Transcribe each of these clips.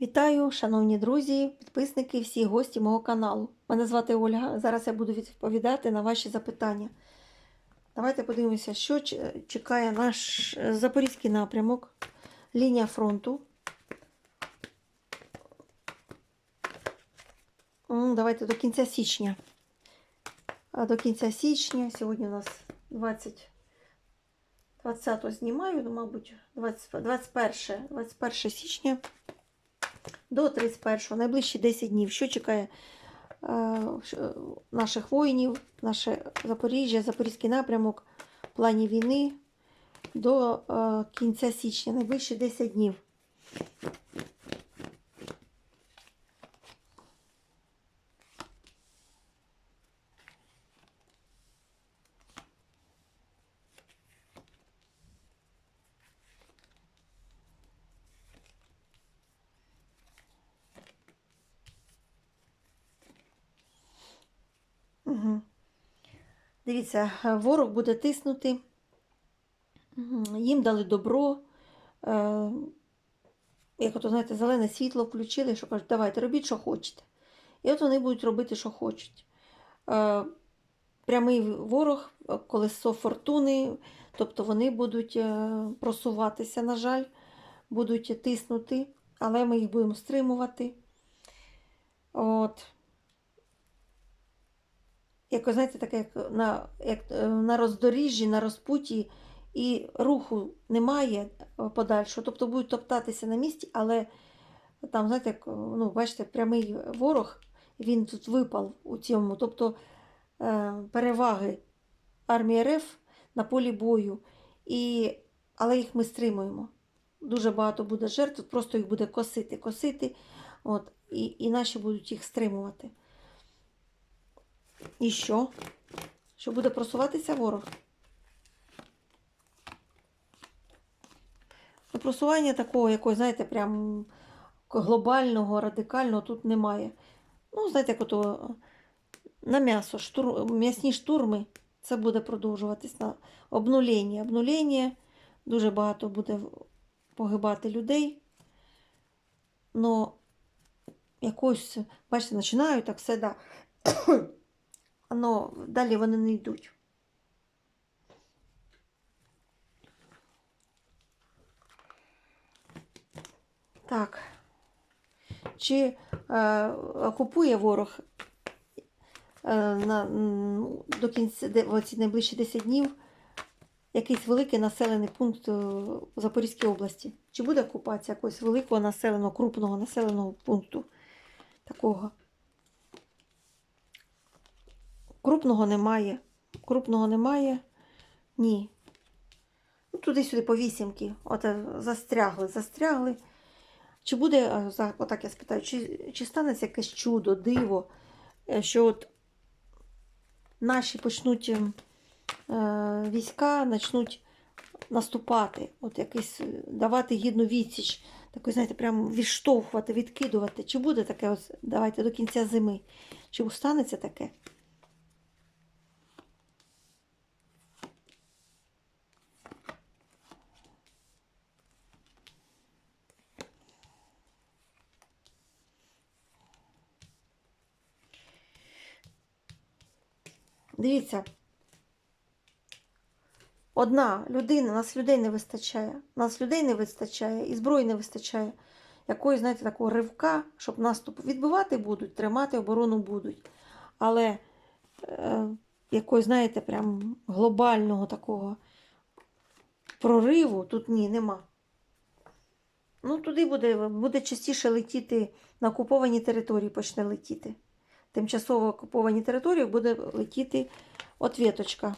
Вітаю, шановні друзі, підписники, всі гості мого каналу. Мене звати Ольга. Зараз я буду відповідати на ваші запитання. Давайте подивимося, що чекає наш е, запорізький напрямок, лінія фронту. Давайте до кінця січня. А до кінця січня, сьогодні у нас 20, 20 знімаю, ну, мабуть, 20, 21, 21 січня до 31-го, найближчі 10 днів. Що чекає е, наших воїнів, наше Запоріжжя, Запорізький напрямок в плані війни до е, кінця січня, найближчі 10 днів. Дивіться, е, ворог буде тиснути. Їм дали добро. Е, як ото, знаєте, зелене світло включили, що кажуть, давайте робіть, що хочете. І от вони будуть робити, що хочуть. Е, прямий ворог, колесо фортуни, тобто вони будуть просуватися, на жаль, будуть тиснути, але ми їх будемо стримувати. От як знаєте, таке як на, як е, на роздоріжжі, на розпуті, і руху немає е, подальшого, тобто будуть топтатися на місці, але там, знаєте, як, ну, бачите, прямий ворог, він тут випав у цьому, тобто е, переваги армії РФ на полі бою, і, але їх ми стримуємо. Дуже багато буде жертв, просто їх буде косити, косити, от, і, і наші будуть їх стримувати. І що? Що буде просуватися ворог? Ну, Просування такого, якогось, знаєте, прям глобального, радикального тут немає. Ну, знаєте, як ото на м'ясо, штур... м'ясні штурми, це буде продовжуватись на обнуління. Обнуління, дуже багато буде погибати людей. Но якось, бачите, починають так все, да. Оно, далі вони не йдуть. Так. Чи е, окупує ворог е, на, до кінця в оці найближчі 10 днів якийсь великий населений пункт е, в Запорізькій області? Чи буде окупація якогось великого населеного, крупного населеного пункту такого? Крупного немає. Крупного немає. Ні. Ну, туди-сюди по вісімки. От е, застрягли, застрягли. Чи буде, е, отак я спитаю, чи, чи станеться якесь чудо, диво, е, що от наші почнуть ем, е, війська почнуть наступати, от якийсь давати гідну відсіч, такий, знаєте, прямо відштовхувати, відкидувати. Чи буде таке, ось, давайте до кінця зими? Чи станеться таке? Дивіться. Одна людина, нас людей не вистачає. Нас людей не вистачає, і зброї не вистачає. Якоїсь, знаєте, такого ривка, щоб наступ відбивати будуть, тримати оборону будуть. Але е, якоїсь, знаєте, прям глобального такого прориву тут ні, нема. Ну, туди буде, буде частіше летіти на окуповані території, почне летіти. Тимчасово окуповані території буде летіти ответочка.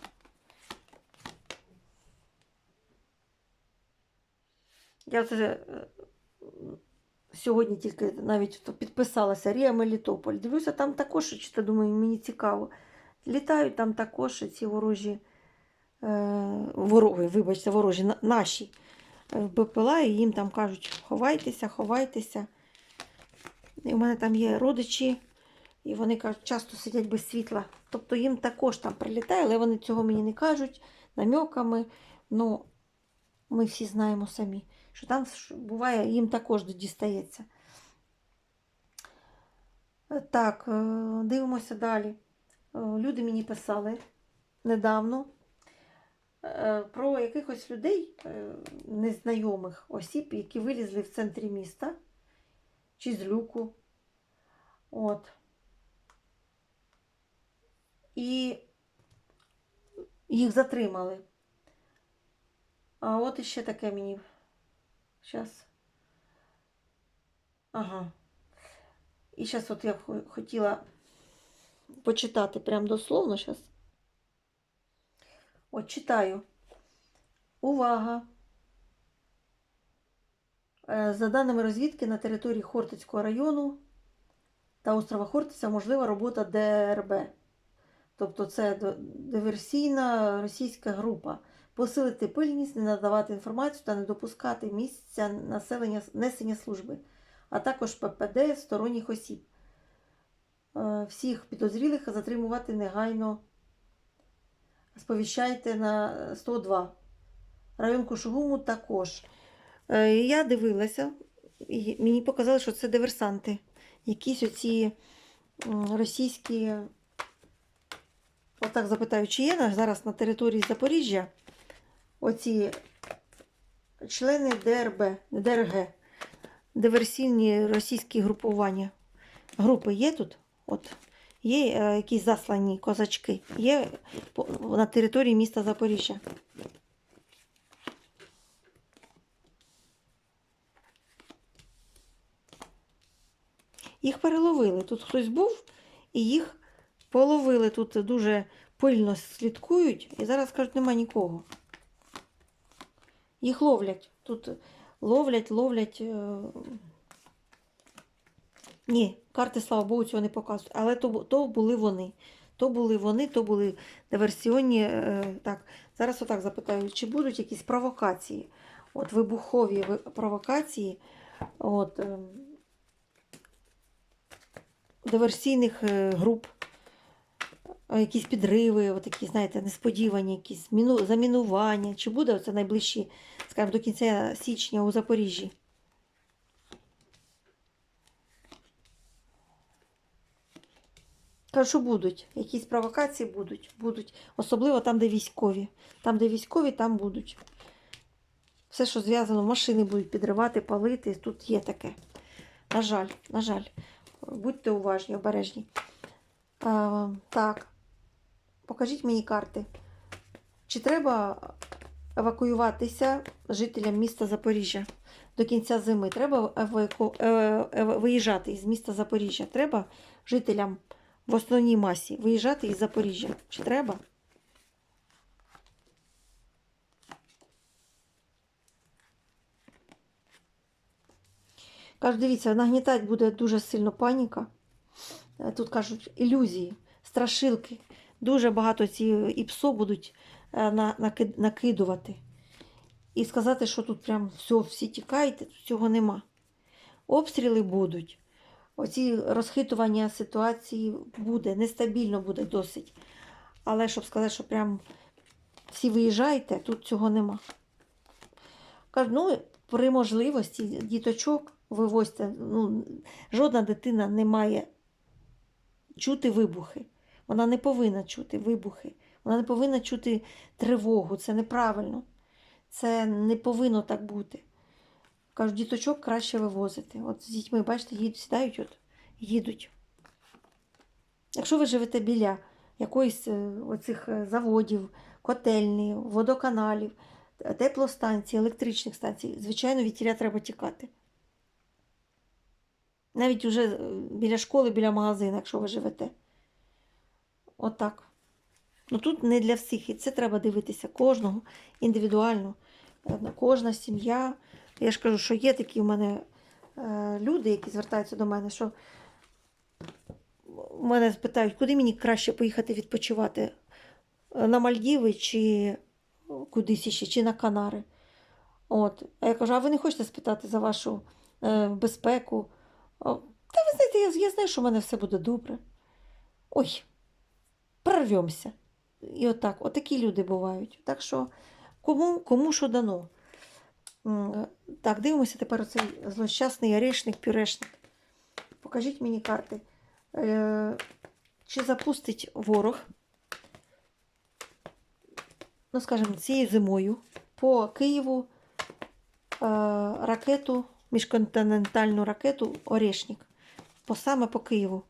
Я це е, сьогодні тільки навіть підписалася Рія Мелітополь. Дивлюся, там також, чи думаю, мені цікаво. Літають там також ці ворожі, е, вороги, вибачте, ворожі, наші е, БПЛА, і їм там кажуть, ховайтеся, ховайтеся. І в мене там є родичі, і вони кажуть, часто сидять без світла. Тобто їм також там прилітає, але вони цього мені не кажуть намеками. Ну, ми всі знаємо самі, що там буває, їм також дістається. Так, е, дивимося далі. Е, Люди мені писали недавно е, про якихось людей, незнайомих осіб, які вилізли в центрі міста чи з люку. От. І їх затримали. А от іще таке мені. Зараз. Ага. І зараз от я хотіла почитати прям дословно зараз. От читаю. Увага! Е, За даними розвідки, на території Хортицького району та острова Хортиця можлива робота ДРБ. Тобто це диверсійна російська група. Посилити пильність, не надавати інформацію та не допускати місця населення несення служби, а також ППД сторонніх осіб. Е, Всіх підозрілих затримувати негайно. Сповіщайте на 102. Район Кошугуму також. Е, Я дивилася, і мені показали, що це диверсанти. Якісь оці російські. Отак запитаю, чи є зараз на території Запоріжжя оці члени ДРБ, ДРГ, диверсійні російські групування. Групи є тут? От. Є е, якісь заслані козачки. Є на території міста Запоріжжя. Їх переловили. Тут хтось був і їх половили. Тут дуже пильно слідкують, і зараз кажуть, нема нікого. Їх ловлять. Тут ловлять, ловлять. е, Ні, карти, слава Богу, цього не показують. Але то, то були вони. То були вони, то були диверсіонні. е, Так, зараз отак запитаю, чи будуть якісь провокації? От вибухові провокації. От, ем, диверсійних е, груп, якісь підриви, от такі, знаєте, несподівані, якісь міну, замінування. Чи буде це найближчі, скажімо, до кінця січня у Запоріжжі? Кажу, що будуть. Якісь провокації будуть. будуть. Особливо там, де військові. Там, де військові, там будуть. Все, що зв'язано, машини будуть підривати, палити. Тут є таке. На жаль, на жаль. Будьте уважні, обережні. А, так. Покажіть мені карти. Чи треба евакуюватися жителям міста Запоріжжя до кінця зими? Треба еваку... е, е, виїжджати із міста Запоріжжя? Треба жителям в основній масі виїжджати із Запоріжжя? Чи треба? Кажуть, дивіться, нагнітати буде дуже сильно паніка. Е, Тут кажуть ілюзії, страшилки. Дуже багато ці ІПСО будуть е, на- наки- накидувати. І сказати, що тут прям все, всі тікайте, тут цього нема. Обстріли будуть. Оці розхитування ситуації буде, нестабільно буде досить. Але щоб сказати, що прям всі виїжджайте, тут цього нема. Кажу, ну, при можливості діточок вивозьте. Ну, жодна дитина не має чути вибухи. Вона не повинна чути вибухи. Вона не повинна чути тривогу. Це неправильно. Це не повинно так бути. Кажуть, діточок краще вивозити. От з дітьми, бачите, їдуть, сідають, от, їдуть. Якщо ви живете біля якоїсь е, оцих е, заводів, котельні, водоканалів, теплостанцій, електричних станцій, звичайно, від треба тікати. Навіть уже е, біля школи, біля магазину, якщо ви живете. Отак. Ну тут не для всіх. І це треба дивитися кожного індивідуально. Е, Кожна сім'я. Я ж кажу, що є такі в мене е, люди, які звертаються до мене, що мене питають, куди мені краще поїхати відпочивати? Е, На Мальдіви чи кудись іще, чи на Канари. От. А я кажу, а ви не хочете спитати за вашу е, безпеку? Та ви знаєте, я, я знаю, що в мене все буде добре. Ой, прорвемося. І отак, отакі люди бувають. Так що кому, кому що дано. Так, дивимося тепер оцей злощасний орешник, пюрешник. Покажіть мені карти. Е, чи запустить ворог, ну, скажімо, цією зимою по Києву е, ракету, міжконтинентальну ракету Орешник. По саме по Києву.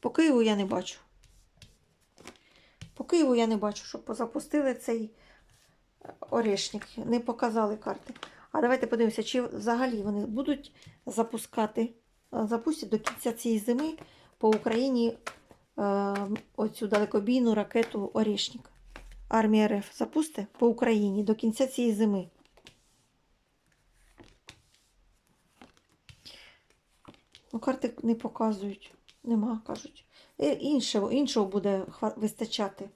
По Києву я не бачу. По Києву я не бачу, щоб запустили цей е, орешник. Не показали карти. А давайте подивимося, чи взагалі вони будуть запускати, е, запустять до кінця цієї зими по Україні е, оцю далекобійну ракету Орешник. Армія РФ запусти по Україні до кінця цієї зими. Ну, карти не показують. Нема, кажуть. Е, Іншого, іншого буде вистачати.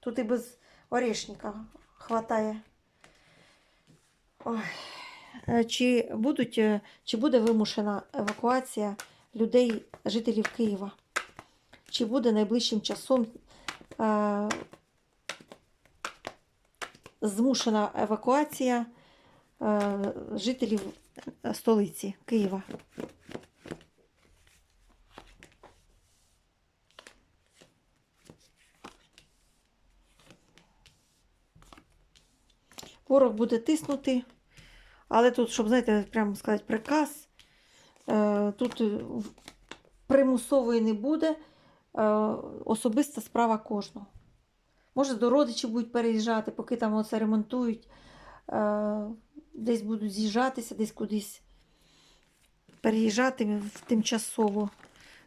Тут і без орешника хватає. Ой. Е, Чи, будуть, е, чи буде вимушена евакуація людей, жителів Києва? Чи буде найближчим часом е, змушена евакуація е, жителів столиці Києва? Ворог буде тиснути, але тут, щоб, знаєте, прямо сказати, приказ, е, тут е, примусової не буде, е, особиста справа кожного. Може, до родичів будуть переїжджати, поки там оце ремонтують, десь будуть з'їжджатися, десь кудись переїжджати тимчасово.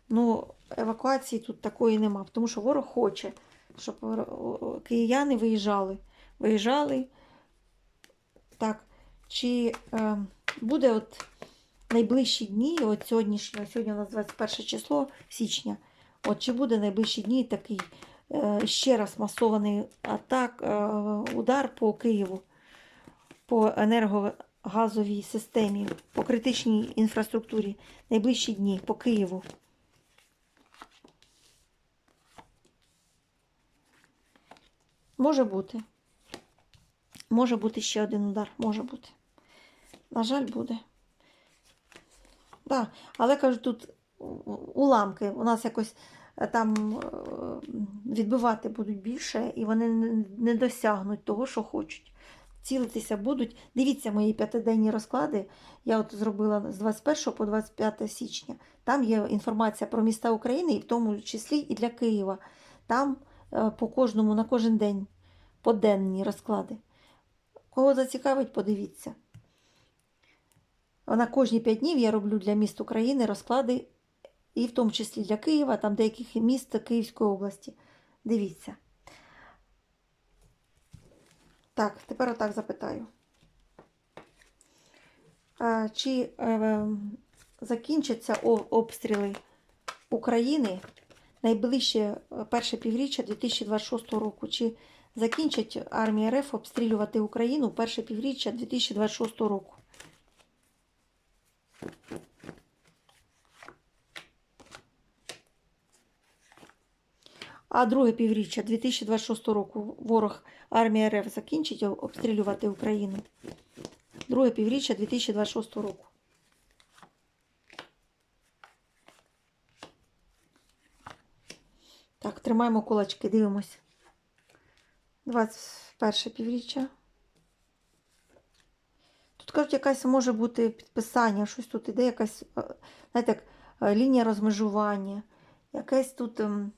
Ну, евакуації тут такої нема, тому що ворог хоче, щоб кияни виїжджали. Виїжджали. Так, чи е, буде от найближчі дні, от сьогоднішнього, сьогодні у нас 21 число січня, от чи буде найближчі дні такий е, ще раз масований атак, е, удар по Києву, по енергогазовій системі, по критичній інфраструктурі, найближчі дні по Києву? Може бути. Може бути ще один удар, може бути. На жаль, буде. Да. Але кажу, тут уламки. У нас якось е, там е, відбивати будуть більше, і вони не- досягнуть того, що хочуть. Цілитися будуть. Дивіться мої п'ятиденні розклади. Я от зробила з 21 по 25 січня. Там є інформація про міста України, і в тому числі і для Києва. Там е, по кожному на кожен день поденні розклади. Кого зацікавить, подивіться. На кожні 5 днів я роблю для міст України розклади, і в тому числі для Києва, там деяких міст Київської області. Дивіться. Так, тепер отак запитаю. А, Чи е, закінчаться обстріли України найближче е, перше півріччя 2026 року? Чи закінчить армія РФ обстрілювати Україну перше півріччя 2026 року? А друге півріччя 2026 року ворог армія РФ закінчить обстрілювати Україну. Друге півріччя 2026 року. Так, тримаємо кулачки, дивимось. 21 півріччя. Тут кажуть, якась може бути підписання, щось тут іде, якась, е, знаєте, як е, лінія розмежування, якесь тут ем,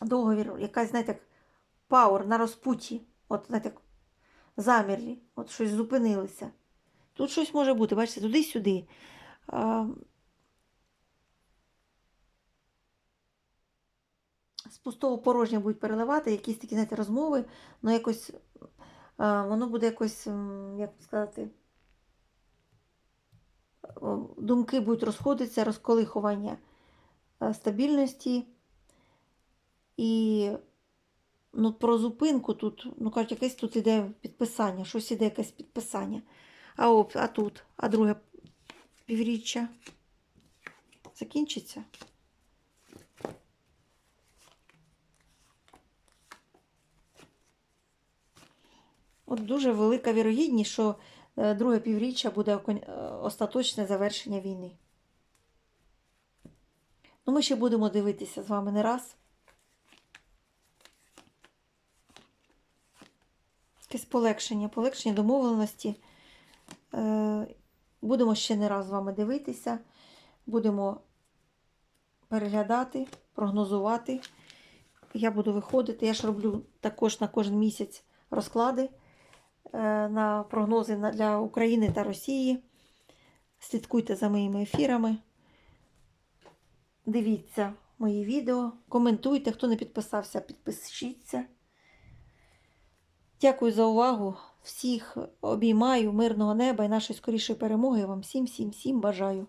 договір, якась, знаєте, як пауер на розпуті. От, знаєте, як замірлі, от щось зупинилося. Тут щось може бути, бачите, туди-сюди. З пустого порожня будуть переливати, якісь такі, знаєте, розмови, але якось а, воно буде якось, як сказати, думки будуть розходитися, розколихування е, стабільності. І ну, про зупинку тут, ну кажуть, якесь тут іде підписання, щось іде якесь підписання. А, оп, а тут, а друге півріччя закінчиться. От дуже велика вірогідність, що е, друге півріччя буде е, остаточне завершення війни. Ну, ми ще будемо дивитися з вами не раз. Якесь полегшення, полегшення домовленості. Е, Будемо ще не раз з вами дивитися. Будемо переглядати, прогнозувати. Я буду виходити. Я ж роблю також на кожен місяць розклади на прогнози для України та Росії. Слідкуйте за моїми ефірами. Дивіться мої відео, коментуйте. Хто не підписався, підпишіться. Дякую за увагу. Всіх обіймаю, мирного неба і нашої скорішої перемоги. Вам всім, всім, всім бажаю.